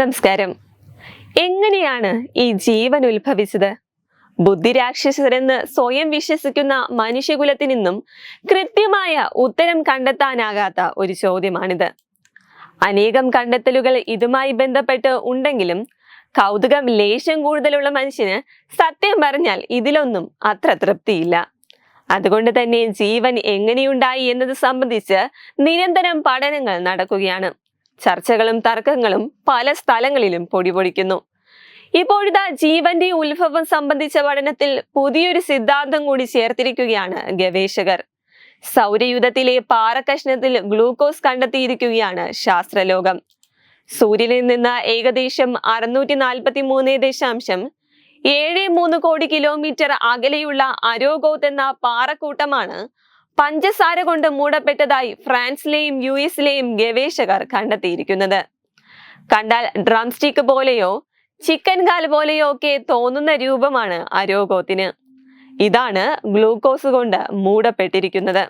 നമസ്കാരം. എങ്ങനെയാണ് ഈ ജീവൻ ഉത്ഭവിച്ചത്? ബുദ്ധിരാക്ഷസരെന്ന് സ്വയം വിശ്വസിക്കുന്ന മനുഷ്യകുലത്തിൽ നിന്നും കൃത്യമായ ഉത്തരം കണ്ടെത്താനാകാത്ത ഒരു ചോദ്യമാണിത്. അനേകം കണ്ടെത്തലുകൾ ഇതുമായി ബന്ധപ്പെട്ട് ഉണ്ടെങ്കിലും കൗതുകം ലേശം കൂടുതലുള്ള മനുഷ്യന് സത്യം പറഞ്ഞാൽ ഇതിലൊന്നും അത്ര തൃപ്തിയില്ല. അതുകൊണ്ട് തന്നെ ജീവൻ എങ്ങനെയുണ്ടായി എന്നത് സംബന്ധിച്ച് നിരന്തരം പഠനങ്ങൾ നടക്കുകയാണ്. ചർച്ചകളും തർക്കങ്ങളും പല സ്ഥലങ്ങളിലും പൊടിപൊടിക്കുന്നു ഇപ്പോഴിതാ ജീവന്റെ ഉത്ഭവം സംബന്ധിച്ച പഠനത്തിൽ പുതിയൊരു സിദ്ധാന്തം കൂടി ചേർത്തിരിക്കുകയാണ് ഗവേഷകർ. സൗരയുധത്തിലെ പാറക്കഷ്ണത്തിൽ ഗ്ലൂക്കോസ് കണ്ടെത്തിയിരിക്കുകയാണ് ശാസ്ത്രലോകം. സൂര്യനിൽ നിന്ന് ഏകദേശം അറുന്നൂറ്റി നാൽപ്പത്തി മൂന്ന് ദശാംശം ഏഴ് മൂന്ന് കോടി കിലോമീറ്റർ അകലെയുള്ള അരോഗോത്ത് എന്ന പാറക്കൂട്ടമാണ് പഞ്ചസാര കൊണ്ട് മൂടപ്പെട്ടതായി ഫ്രാൻസിലെയും യു എസിലെയും ഗവേഷകർ കണ്ടെത്തിയിരിക്കുന്നത്. കണ്ടാൽ ഡ്രം സ്റ്റിക്ക് പോലെയോ ചിക്കൻ കാൽ പോലെയോ ഒക്കെ തോന്നുന്ന രൂപമാണ് അരോഗോത്തിന് ഇതാണ് ഗ്ലൂക്കോസ് കൊണ്ട് മൂടപ്പെട്ടിരിക്കുന്നത്.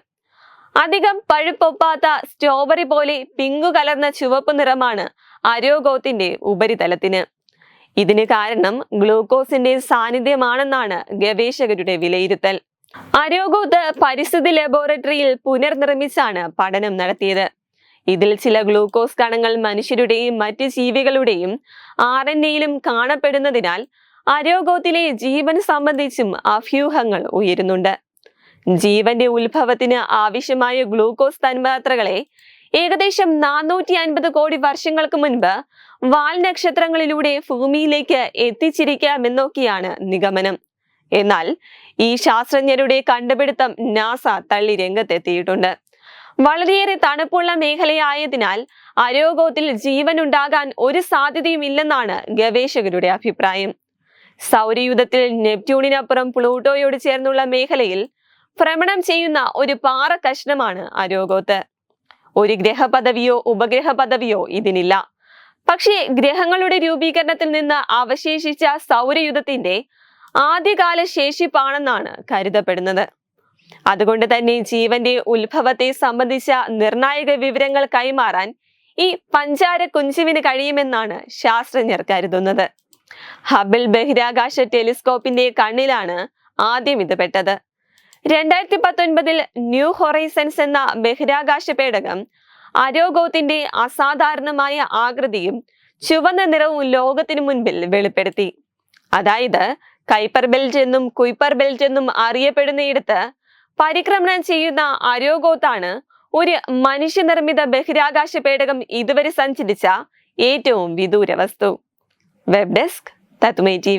അധികം പഴുപ്പൊപ്പാത്ത സ്ട്രോബെറി പോലെ പിങ്കു കലർന്ന ചുവപ്പ് നിറമാണ് അരോഗോത്തിന്റെ ഉപരിതലത്തിന്. ഇതിന് കാരണം ഗ്ലൂക്കോസിന്റെ സാന്നിധ്യമാണെന്നാണ് ഗവേഷകരുടെ വിലയിരുത്തൽ. അരോഗോത്ത് പരിസ്ഥിതി ലബോറട്ടറിയിൽ പുനർനിർമ്മിച്ചാണ് പഠനം നടത്തിയത്. ഇതിൽ ചില ഗ്ലൂക്കോസ് കണങ്ങൾ മനുഷ്യരുടെയും മറ്റ് ജീവികളുടെയും ആർ എൻ എയിലും കാണപ്പെടുന്നതിനാൽ അരോഗോത്തിലെ ജീവൻ സംബന്ധിച്ചും അഭ്യൂഹങ്ങൾ ഉയരുന്നുണ്ട്. ജീവന്റെ ഉത്ഭവത്തിന് ആവശ്യമായ ഗ്ലൂക്കോസ് തന്മാത്രകളെ ഏകദേശം നാനൂറ്റി അൻപത് കോടി വർഷങ്ങൾക്ക് മുൻപ് വാൽ നക്ഷത്രങ്ങളിലൂടെ ഭൂമിയിലേക്ക് എത്തിച്ചിരിക്കാമെന്നൊക്കെയാണ് നിഗമനം. എന്നാൽ ഈ ശാസ്ത്രജ്ഞരുടെ കണ്ടുപിടുത്തം നാസ തള്ളി രംഗത്തെത്തിയിട്ടുണ്ട്. വളരെയേറെ തണുപ്പുള്ള മേഖലയായതിനാൽ അരോഗത്തിൽ ജീവൻ ഉണ്ടാകാൻ ഒരു സാധ്യതയും ഇല്ലെന്നാണ് ഗവേഷകരുടെ അഭിപ്രായം. സൗരയൂഥത്തിൽ നെപ്റ്റ്യൂണിനപ്പുറം പ്ലൂട്ടോയോട് ചേർന്നുള്ള മേഖലയിൽ ഭ്രമണം ചെയ്യുന്ന ഒരു പാറ കഷ്ണമാണ് അരോഗോത്ത്. ഒരു ഗ്രഹപദവിയോ ഉപഗ്രഹ പദവിയോ ഇതിനില്ല. പക്ഷേ ഗ്രഹങ്ങളുടെ രൂപീകരണത്തിൽ നിന്ന് അവശേഷിച്ച സൗരയുധത്തിന്റെ ആദ്യകാല ശേഷിപ്പാണെന്നാണ് കരുതപ്പെടുന്നത്. അതുകൊണ്ട് തന്നെ ജീവന്റെ ഉത്ഭവത്തെ സംബന്ധിച്ച നിർണായക വിവരങ്ങൾ കൈമാറാൻ ഈ പഞ്ചാര കുഞ്ചുവിന് കഴിയുമെന്നാണ് ശാസ്ത്രജ്ഞർ കരുതുന്നത്. ഹബിൾ ബഹിരാകാശ ടെലിസ്കോപ്പിന്റെ കണ്ണിലാണ് ആദ്യം ഇത് പെട്ടത്. രണ്ടായിരത്തി പത്തൊൻപതിൽ ന്യൂ ഹൊറൈസൺസ് എന്ന ബഹിരാകാശ പേടകം അരോഗോത്തിന്റെ അസാധാരണമായ ആകൃതിയും ചുവന്ന നിറവും ലോകത്തിനു മുൻപിൽ വെളിപ്പെടുത്തി. അതായത് കൈപ്പർ ബെൽറ്റ് എന്നും കുയ്പർ ബെൽറ്റ് എന്നും അറിയപ്പെടുന്നയിടത്ത് പരിക്രമണം ചെയ്യുന്ന അരോഗോത്താണ് ഒരു മനുഷ്യനിർമ്മിത ബഹിരാകാശ പേടകം ഇതുവരെ സഞ്ചരിച്ച ഏറ്റവും വിദൂര വസ്തു. Web desk തത്തുമേ T